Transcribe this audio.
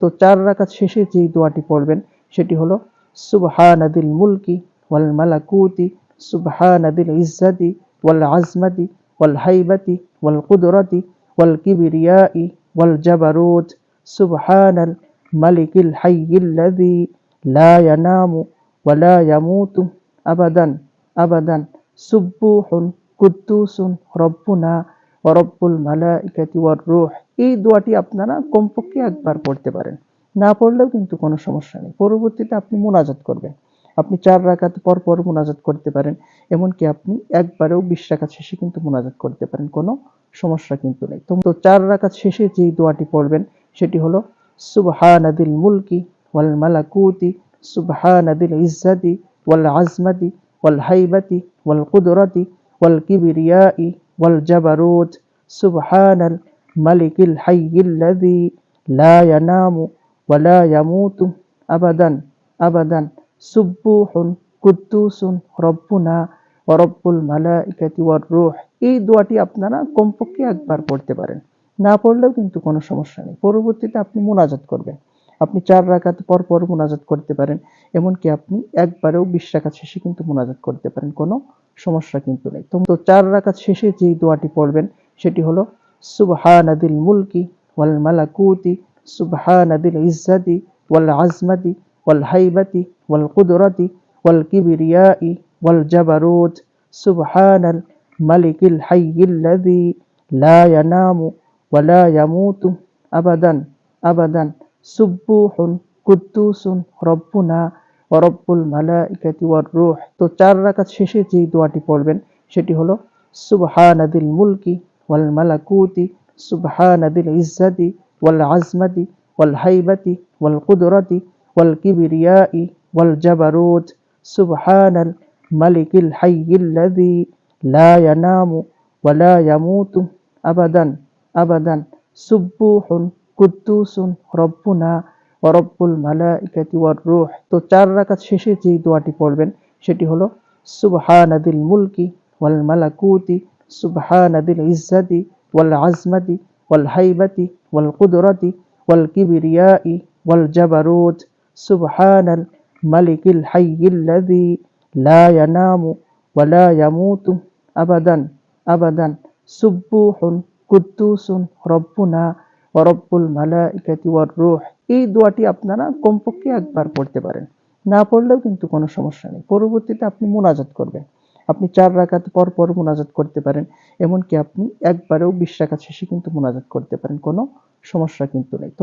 তো চার রাকাত শেষে যেই দোয়াটি পড়বেন, সেটি হলো, সুবহানাদিল মুলকি ওয়াল মালাকুতি, সুবহানাদিল ইজ্জাতি ওয়াল আজমাতি ওয়াল হাইবাতি ওয়াল কুদরতি ওয়াল কিবরিয়াই ওয়াল জাবারুত, সুবহানাল মালিকিল হাইয়িল্লাযী লা ইয়ানামু ওয়া লা ইয়ামুতু আবাদান আবাদান সুব্বুহুন কুদ্দুসুন, রব্বুনা ওয়া রব্বুল মালাইকাতি এই দোয়াটি আপনারা কমপক্ষে একবার পড়তে পারেন। না পড়লেও কিন্তু কোনো সমস্যা নেই। পরবর্তীতে আপনি মোনাজাত করবেন। আপনি চার রাকাত পর পর মোনাজাত করতে পারেন, এমনকি আপনি একবারেও বিশ রাকাত শেষে কিন্তু মোনাজাত করতে পারেন, কোনো সমস্যা কিন্তু নেই। তো চার রাকাত শেষে যেই দোয়াটি পড়বেন, সেটি হলো, সুবহানাদিল মুলকি ওয়াল মালাকুতি, সুবহানাদিল ইজ্জাতি ওয়াল আজমাতি ওয়াল হাইবাতি ওয়াল কুদরতি ওয়াল কিবরিয়াই ওয়াল জাবারুত, সুবহানাল আবাদান আবাদান। সুব্বুহুন কুদ্দুসুন রব্বুনা ওয়া রব্বুল মালাইকাতি ওয়ার রূহ। এই দোয়াটি আপনারা কমপক্ষে একবার পড়তে পারেন। না পড়লেও কিন্তু কোনো সমস্যা নেই। পরবর্তীতে আপনি মোনাজাত করবেন। আপনি চার রাকাত পর পর মোনাজাত করতে পারেন। এমনকি আপনি একবারেও বিশ রাকাত শেষে কিন্তু মোনাজাত করতে পারেন। কোনো সমস্যা কিন্তু নেই। তো চার রাকাত শেষে যেই দোয়াটি পড়বেন, সেটি হলো সুবহানাদিল মুলকি ওয়াল মালাকুতি, সুবহানাদিল ইজ্জাতি ওয়াল আজমাতি ওয়াল হাইবাতি ওয়াল কুদরতি ওয়াল কিবরিয়াই ওয়াল জাবারুত। সুবহানাল মালিকিল হাইয়িল্লাযী লা ইয়ানামু ওয়া লা ইয়ামুতু আবাদান আবাদান। সুব্বুহুন কুদ্দুসুন রব্বুনা ওয়া রব্বুল মালাইকাতি ওয়ার রূহ। তো চার রাকাত শেষে যেই দোয়াটি পড়বেন, সেটি হলো সুবহানাদিল মুলকি ওয়াল মালাকুতি সুবহানাদিল ইজ্জাতি ওয়াল আজমাতি ওয়াল হাইবাতি ওয়াল কুদরতি ওয়াল কিবরিয়াই ওয়াল জাবারুত সুবহানাল মালিকিল হাইয়িল্লাযী লা ইয়ানামু ওয়া লা ইয়ামুতু আবাদান আবাদান সুব্বুহুন কুদ্দুসুন রব্বুনা ওয়া রব্বুল মালাইকাতি ওয়ার রূহ তো চার রাকাত শেষে যেই দোয়াটি পড়বেন, সেটি হলো সুবহানাদিল মুলকি ওয়াল মালাকুতি সুবহানাদিল ইজ্জাতি ওয়াল আজমাতি ওয়াল হাইবাতি ওয়াল কুদরতি ওয়াল কিবরিয়াই ওয়াল জাবারুত সুবহানাল মালিকিল আবাদান। আবাদান। সুব্বুহুন কুদ্দুসুন রব্বুনা ওয়া রব্বুল মালাইকাতি ওয়ার রূহ। এই দোয়াটি আপনারা কমপক্ষে একবার পড়তে পারেন। না পড়লেও কিন্তু কোনো সমস্যা নেই। পরবর্তীতে আপনি মোনাজাত করবেন। আপনি চার রাকাত পর পর মোনাজাত করতে পারেন। এমনকি আপনি একবারেও বিশ রাখাত শেষে কিন্তু মোনাজাত করতে পারেন। কোনো সমস্যা কিন্তু নেই। তো